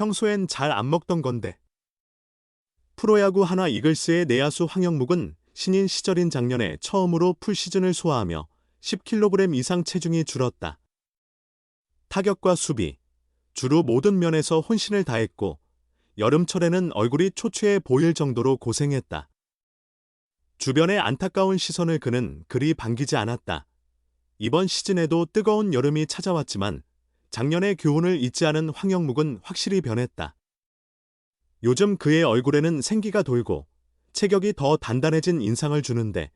평소엔 잘 안 먹던 건데. 프로야구 하나 이글스의 내야수 황영묵은 신인 시절인 작년에 처음으로 풀시즌을 소화하며 10kg 이상 체중이 줄었다. 타격과 수비, 주로 모든 면에서 혼신을 다했고 여름철에는 얼굴이 초췌해 보일 정도로 고생했다. 주변의 안타까운 시선을 그는 그리 반기지 않았다. 이번 시즌에도 뜨거운 여름이 찾아왔지만 작년의 교훈을 잊지 않은 황영묵은 확실히 변했다. 요즘 그의 얼굴에는 생기가 돌고 체격이 더 단단해진 인상을 주는데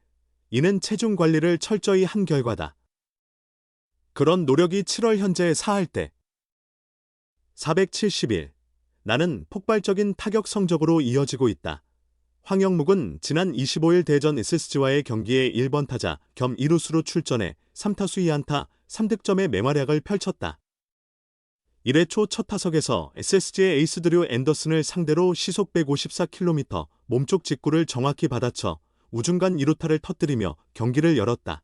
이는 체중 관리를 철저히 한 결과다. 그런 노력이 7월 현재 사할 때 470일 나는 폭발적인 타격 성적으로 이어지고 있다. 황영묵은 지난 25일 대전 SSG와의 경기에 1번 타자 겸 2루수로 출전해 3타수 2안타 3득점의 맹활약을 펼쳤다. 1회 초 첫 타석에서 SSG의 에이스 드류 앤더슨을 상대로 시속 154km 몸쪽 직구를 정확히 받아쳐 우중간 2루타를 터뜨리며 경기를 열었다.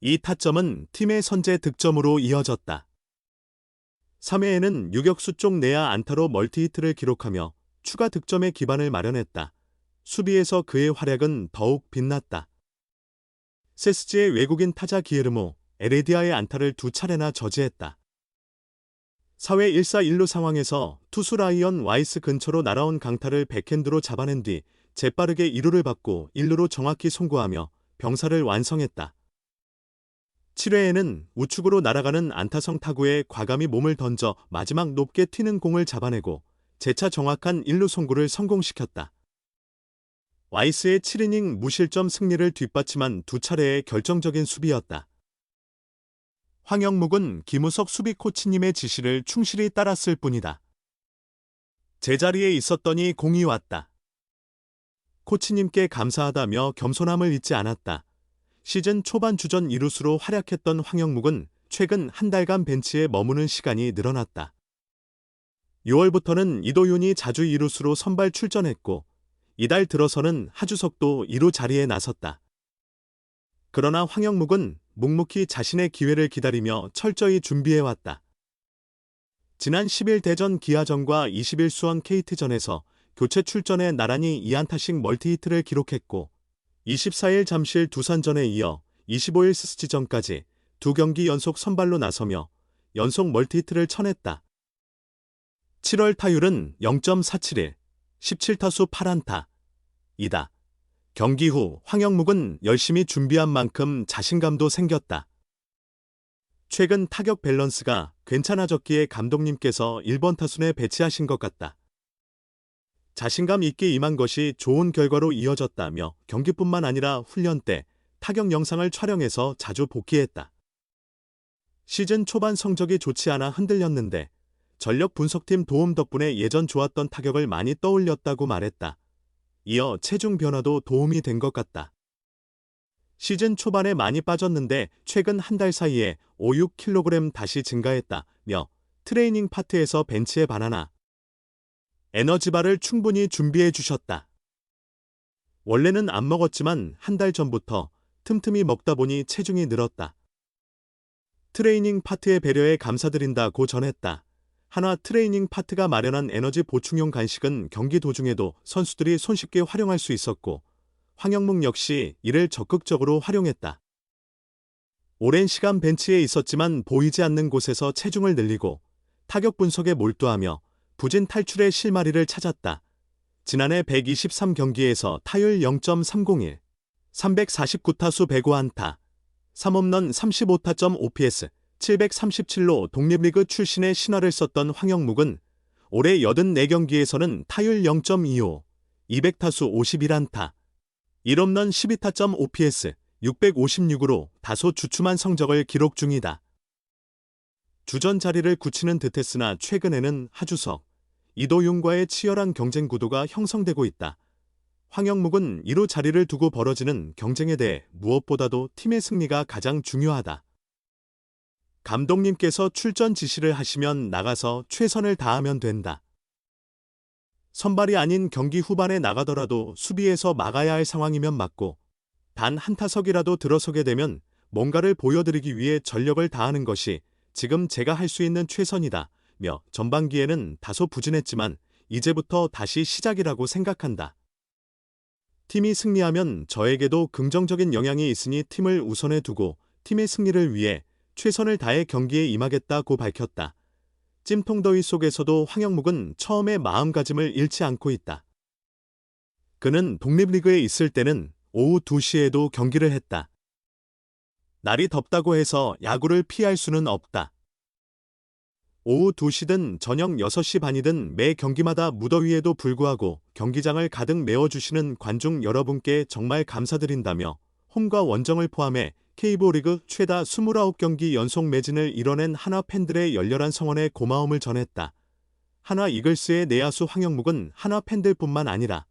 이 타점은 팀의 선제 득점으로 이어졌다. 3회에는 유격수 쪽 내야 안타로 멀티히트를 기록하며 추가 득점의 기반을 마련했다. 수비에서 그의 활약은 더욱 빛났다. 세스지의 외국인 타자 기에르모, 에레디아의 안타를 두 차례나 저지했다. 4회 1사 1루 상황에서 투수 라이언 와이스 근처로 날아온 강타를 백핸드로 잡아낸 뒤 재빠르게 2루를 받고 1루로 정확히 송구하며 병사를 완성했다. 7회에는 우측으로 날아가는 안타성 타구에 과감히 몸을 던져 마지막 높게 튀는 공을 잡아내고 재차 정확한 1루 송구를 성공시켰다. 와이스의 7이닝 무실점 승리를 뒷받침한 두 차례의 결정적인 수비였다. 황영묵은 김우석 수비 코치님의 지시를 충실히 따랐을 뿐이다. 제자리에 있었더니 공이 왔다. 코치님께 감사하다며 겸손함을 잊지 않았다. 시즌 초반 주전 이루수로 활약했던 황영묵은 최근 한 달간 벤치에 머무는 시간이 늘어났다. 6월부터는 이도윤이 자주 이루수로 선발 출전했고 이달 들어서는 하주석도 이루 자리에 나섰다. 그러나 황영묵은 묵묵히 자신의 기회를 기다리며 철저히 준비해왔다. 지난 10일 대전 기아전과 20일 수원 KT전에서 교체 출전에 나란히 2안타씩 멀티히트를 기록했고 24일 잠실 두산전에 이어 25일 스스지전까지 두 경기 연속 선발로 나서며 연속 멀티히트를 쳐냈다. 7월 타율은 0.471, 17타수 8안타. 이다. 경기 후 황영묵은 열심히 준비한 만큼 자신감도 생겼다. 최근 타격 밸런스가 괜찮아졌기에 감독님께서 1번 타순에 배치하신 것 같다. 자신감 있게 임한 것이 좋은 결과로 이어졌다며 경기뿐만 아니라 훈련 때 타격 영상을 촬영해서 자주 복귀했다. 시즌 초반 성적이 좋지 않아 흔들렸는데 전력 분석팀 도움 덕분에 예전 좋았던 타격을 많이 떠올렸다고 말했다. 이어 체중 변화도 도움이 된 것 같다. 시즌 초반에 많이 빠졌는데 최근 한 달 사이에 5, 6kg 다시 증가했다며 트레이닝 파트에서 벤치에 바나나, 에너지바를 충분히 준비해 주셨다. 원래는 안 먹었지만 한 달 전부터 틈틈이 먹다 보니 체중이 늘었다. 트레이닝 파트의 배려에 감사드린다고 전했다. 한화 트레이닝 파트가 마련한 에너지 보충용 간식은 경기 도중에도 선수들이 손쉽게 활용할 수 있었고 황영묵 역시 이를 적극적으로 활용했다. 오랜 시간 벤치에 있었지만 보이지 않는 곳에서 체중을 늘리고 타격 분석에 몰두하며 부진 탈출의 실마리를 찾았다. 지난해 123경기에서 타율 0.301, 349타수 105안타, 3홈런 35타점 OPS, 737로 독립리그 출신의 신화를 썼던 황영묵은 올해 84경기에서는 타율 0.25, 200타수 51안타, 1홈런 12타점 OPS, 656으로 다소 주춤한 성적을 기록 중이다. 주전 자리를 굳히는 듯했으나 최근에는 하주석, 이도윤과의 치열한 경쟁 구도가 형성되고 있다. 황영묵은 이로 자리를 두고 벌어지는 경쟁에 대해 무엇보다도 팀의 승리가 가장 중요하다. 감독님께서 출전 지시를 하시면 나가서 최선을 다하면 된다. 선발이 아닌 경기 후반에 나가더라도 수비에서 막아야 할 상황이면 막고 단 한 타석이라도 들어서게 되면 뭔가를 보여드리기 위해 전력을 다하는 것이 지금 제가 할 수 있는 최선이다. 며 전반기에는 다소 부진했지만 이제부터 다시 시작이라고 생각한다. 팀이 승리하면 저에게도 긍정적인 영향이 있으니 팀을 우선에 두고 팀의 승리를 위해 최선을 다해 경기에 임하겠다고 밝혔다. 찜통더위 속에서도 황영묵은 처음에 마음가짐을 잃지 않고 있다. 그는 독립리그에 있을 때는 오후 2시에도 경기를 했다. 날이 덥다고 해서 야구를 피할 수는 없다. 오후 2시든 저녁 6시 반이든 매 경기마다 무더위에도 불구하고 경기장을 가득 메워주시는 관중 여러분께 정말 감사드린다며 홈과 원정을 포함해 K보 리그 최다 29경기 연속 매진을 이뤄낸 하나 팬들의 열렬한 성원에 고마움을 전했다. 하나 이글스의 내야수 황영묵은 하나 팬들뿐만 아니라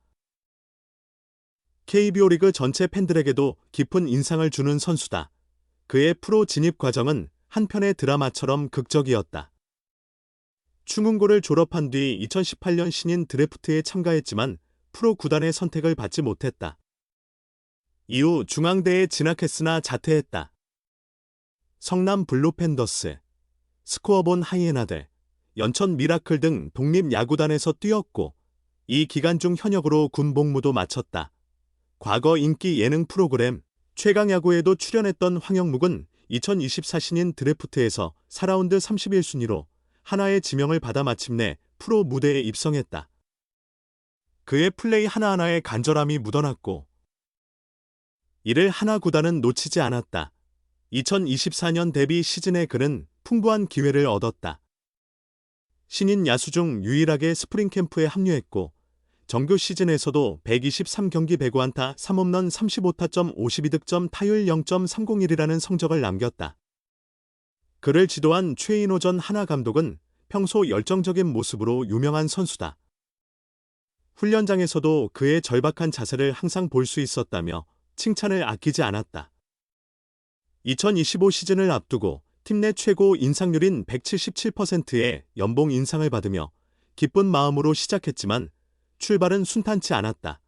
KBO 리그 전체 팬들에게도 깊은 인상을 주는 선수다. 그의 프로 진입 과정은 한편의 드라마처럼 극적이었다. 충은고를 졸업한 뒤 2018년 신인 드래프트에 참가했지만 프로 구단의 선택을 받지 못했다. 이후 중앙대에 진학했으나 자퇴했다. 성남 블루팬더스, 스코어본 하이에나들, 연천 미라클 등 독립 야구단에서 뛰었고 이 기간 중 현역으로 군 복무도 마쳤다. 과거 인기 예능 프로그램 최강야구에도 출연했던 황영묵은 2024 신인 드래프트에서 4라운드 31순위로 하나의 지명을 받아 마침내 프로 무대에 입성했다. 그의 플레이 하나하나에 간절함이 묻어났고 이를 하나 구단은 놓치지 않았다. 2024년 데뷔 시즌에 그는 풍부한 기회를 얻었다. 신인 야수 중 유일하게 스프링 캠프에 합류했고 정규 시즌에서도 123경기 105안타 3홈런 35타점 52득점 타율 0.301이라는 성적을 남겼다. 그를 지도한 최인호 전 하나 감독은 평소 열정적인 모습으로 유명한 선수다. 훈련장에서도 그의 절박한 자세를 항상 볼 수 있었다며 칭찬을 아끼지 않았다. 2025 시즌을 앞두고 팀 내 최고 인상률인 177%의 연봉 인상을 받으며 기쁜 마음으로 시작했지만 출발은 순탄치 않았다.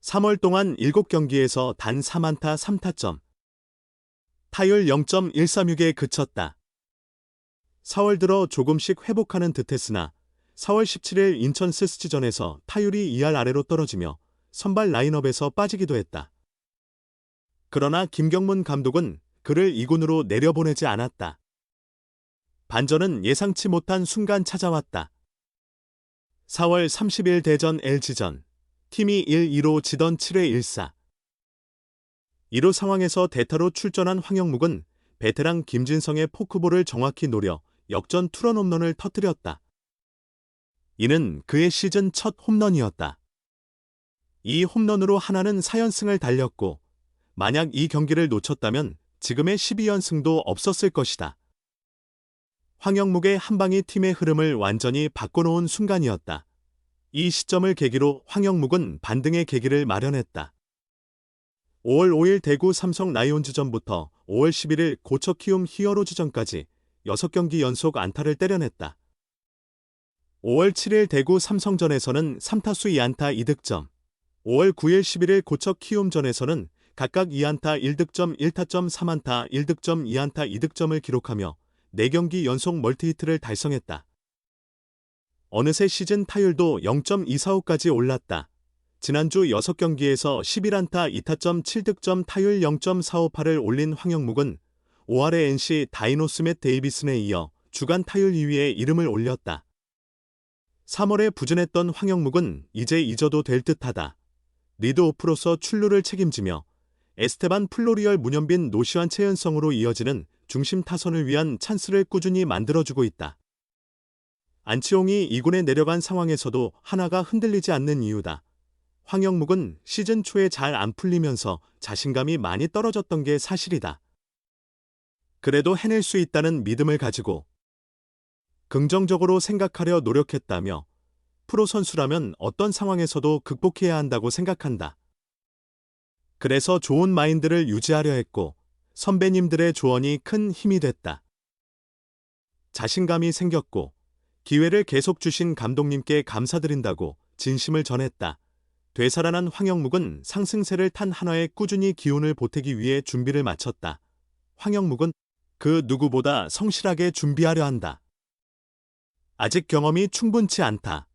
3월 동안 7경기에서 단 3안타 3타점, 타율 0.136에 그쳤다. 4월 들어 조금씩 회복하는 듯했으나 4월 17일 인천 스스지전에서 타율이 2할 아래로 떨어지며 선발 라인업에서 빠지기도 했다. 그러나 김경문 감독은 그를 2군으로 내려보내지 않았다. 반전은 예상치 못한 순간 찾아왔다. 4월 30일 대전 LG전 팀이 1-2로 지던 7회 1사 1호 상황에서 대타로 출전한 황영묵은 베테랑 김진성의 포크볼을 정확히 노려 역전 투런 홈런을 터뜨렸다. 이는 그의 시즌 첫 홈런이었다. 이 홈런으로 하나는 4연승을 달렸고 만약 이 경기를 놓쳤다면 지금의 12연승도 없었을 것이다. 황영묵의 한 방이 팀의 흐름을 완전히 바꿔놓은 순간이었다. 이 시점을 계기로 황영묵은 반등의 계기를 마련했다. 5월 5일 대구 삼성 라이온즈전부터 5월 11일 고척 키움 히어로즈전까지 6경기 연속 안타를 때려냈다. 5월 7일 대구 삼성전에서는 3타수 2안타 2득점, 5월 9일 11일 고척 키움전에서는 각각 2안타 1득점 1타점 3안타 1득점 2안타 2득점을 기록하며 4경기 연속 멀티히트를 달성했다. 어느새 시즌 타율도 0.245까지 올랐다. 지난주 6경기에서 11안타 2타점 7득점 타율 0.458을 올린 황영묵은 5할의 NC 다이노스 맷 데이비슨에 이어 주간 타율 2위에 이름을 올렸다. 3월에 부진했던 황영묵은 이제 잊어도 될 듯하다. 리드오프로서 출루를 책임지며 에스테반 플로리얼 문현빈 노시환 최연성으로 이어지는 중심 타선을 위한 찬스를 꾸준히 만들어주고 있다. 안치홍이 2군에 내려간 상황에서도 하나가 흔들리지 않는 이유다. 황영묵은 시즌 초에 잘 안 풀리면서 자신감이 많이 떨어졌던 게 사실이다. 그래도 해낼 수 있다는 믿음을 가지고 긍정적으로 생각하려 노력했다며 프로 선수라면 어떤 상황에서도 극복해야 한다고 생각한다. 그래서 좋은 마인드를 유지하려 했고 선배님들의 조언이 큰 힘이 됐다. 자신감이 생겼고 기회를 계속 주신 감독님께 감사드린다고 진심을 전했다. 되살아난 황영묵은 상승세를 탄 한화에 꾸준히 기운을 보태기 위해 준비를 마쳤다. 황영묵은 그 누구보다 성실하게 준비하려 한다. 아직 경험이 충분치 않다.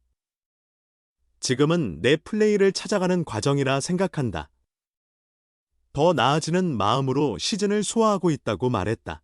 지금은 내 플레이를 찾아가는 과정이라 생각한다. 더 나아지는 마음으로 시즌을 소화하고 있다고 말했다.